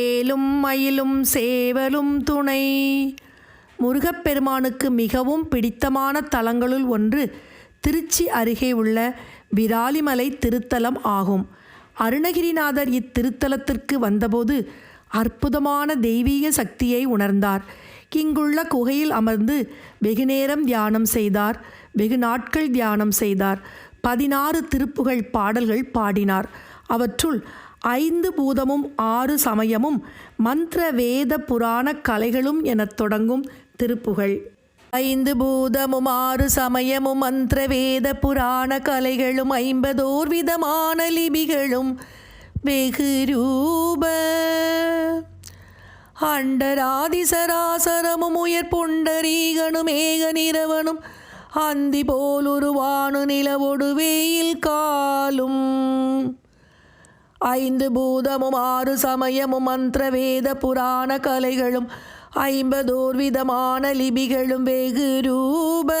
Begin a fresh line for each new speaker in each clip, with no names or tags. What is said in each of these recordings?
ஏலும் மயிலும் சேவலும் துணை. முருகப்பெருமானுக்கு மிகவும் பிடித்தமான தலங்களுள் ஒன்று திருச்சி அருகே உள்ள விராலிமலை திருத்தலம் ஆகும். அருணகிரிநாதர் இத்திருத்தலத்திற்கு வந்தபோது அற்புதமான தெய்வீக சக்தியை உணர்ந்தார். இங்குள்ள குகையில் அமர்ந்து வெகுநேரம் தியானம் செய்தார். வெகு நாட்கள் தியானம் செய்தார். பதினாறு திருப்புகழ் பாடல்கள் பாடினார். அவற்றுள் ஐந்து பூதமும் ஆறு சமயமும் மந்திர வேத புராண கலைகளும் எனத் தொடங்கும் திருப்புகழ். ஐந்து பூதமும் ஆறு சமயமும் மந்திர வேத புராண கலைகளும் ஐம்பதோர் விதமான லிபிகளும் வெகு ரூப. அண்டராதிசராசரமும் உயர் புண்டரீகனும் ஏக நிறவனும் அந்தி போல் உருவானு நிலவொடு வெயில் காலும். ஐந்து பூதமும் ஆறு சமயமும் மந்திர வேத புராண கலைகளும் ஐம்பதோர் விதமான லிபிகளும் வெகு ரூப.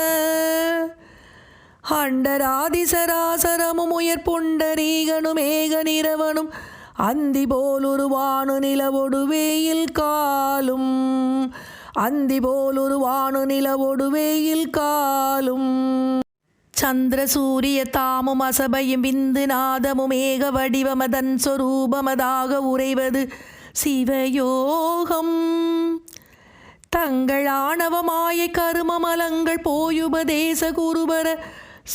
அண்டராதிசராசரமும் உயர் புண்டரீகனும் ஏக நிறவனும் அந்தி போல் உருவானு நிலவொடு வெயில் காலும். அந்தி போல் உருவானு நிலவொடு வெயில் காலும். சந்திர சூரிய தாமும் அசபையும் விந்து நாதமும் ஏக வடிவமதன் சொரூபமதாக உறைவது சிவயோகம். தங்கள் ஆணவமாய கருமமலங்கள் போயுபதேச குருபர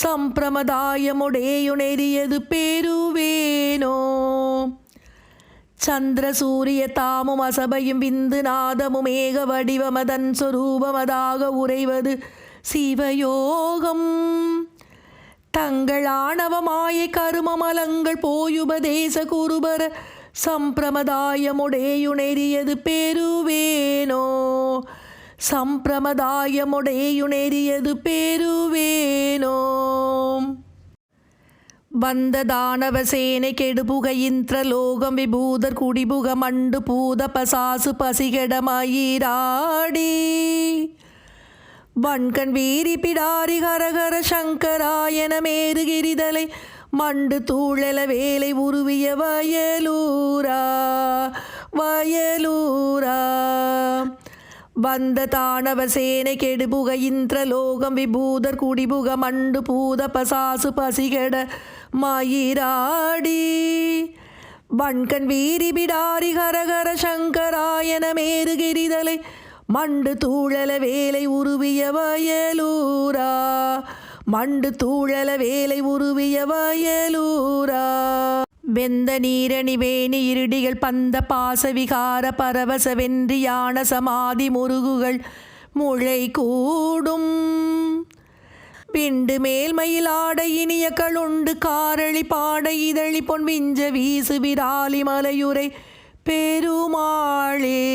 சம்பிரமதாயமுடையுணெறியது பெருவேனோ. சந்திர சூரிய தாமும் அசபையும் விந்து நாதமும் ஏக வடிவமதன் சொரூபமதாக உறைவது சிவயோகம். தங்கள் ஆணவமாய கருமமலங்கள் போயுபதேச குருபர சம்பிரமதாயமுடையுணெறியது பெருவேனோ சம்பிரமதாயமுடையுணெறியது பெருவேனோ வந்த தானவ சேனை கெடுபுக இந்திரலோகம் விபூதர் குடிபுக மண்டு பூத பசாசு பசிகடமயிராடி. வன்கண் வீரி பிடாரி ஹரஹர சங்கராயன மேருகிரிதலை மண்டு தூழல வேலை உருவிய வயலூரா வயலூரா. வந்த தானவ சேனை கெடுபுக இந்திரலோகம் விபூதர் குடிபுக மண்டு பூத பசாசு பசிகட மயிராடி. வன்கண் வீரி பிடாரி ஹரஹர சங்கராயன மேருகிரிதலை மண்டு தூழல வேலை உருவிய வயலூரா. மண்டு தூழல வேலை உருவிய வயலூரா. வெந்த நீரணி வேணி இருடிகள் பந்த பாசவிகார பரவச வென்றி யான சமாதி முருகுகள் முளை கூடும். பிண்டு மேல்மயிலாட இனிய களுண்டு காரளி பாட இதழி பொன் விஞ்ச வீசு விராலி மலையுரை பெருமாளே.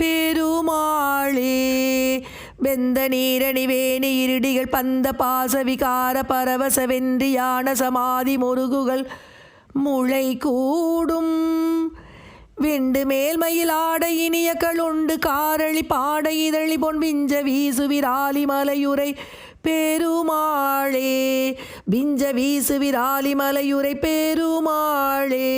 பெருமாளே. வெந்த நீரணிவேணி இருடிகள் பந்த பாச விகார பரவச வென்றி யான சமாதி முருகுகள் முளை கூடும் விண்டு மேல்மயிலாட இனியக்கள் உண்டு காரளி பாட இதழி பொன் விஞ்ச வீசு விராலி மலையுரை பெருமாளே. விஞ்ச வீசு விராலி மலையுரை பெருமாளே.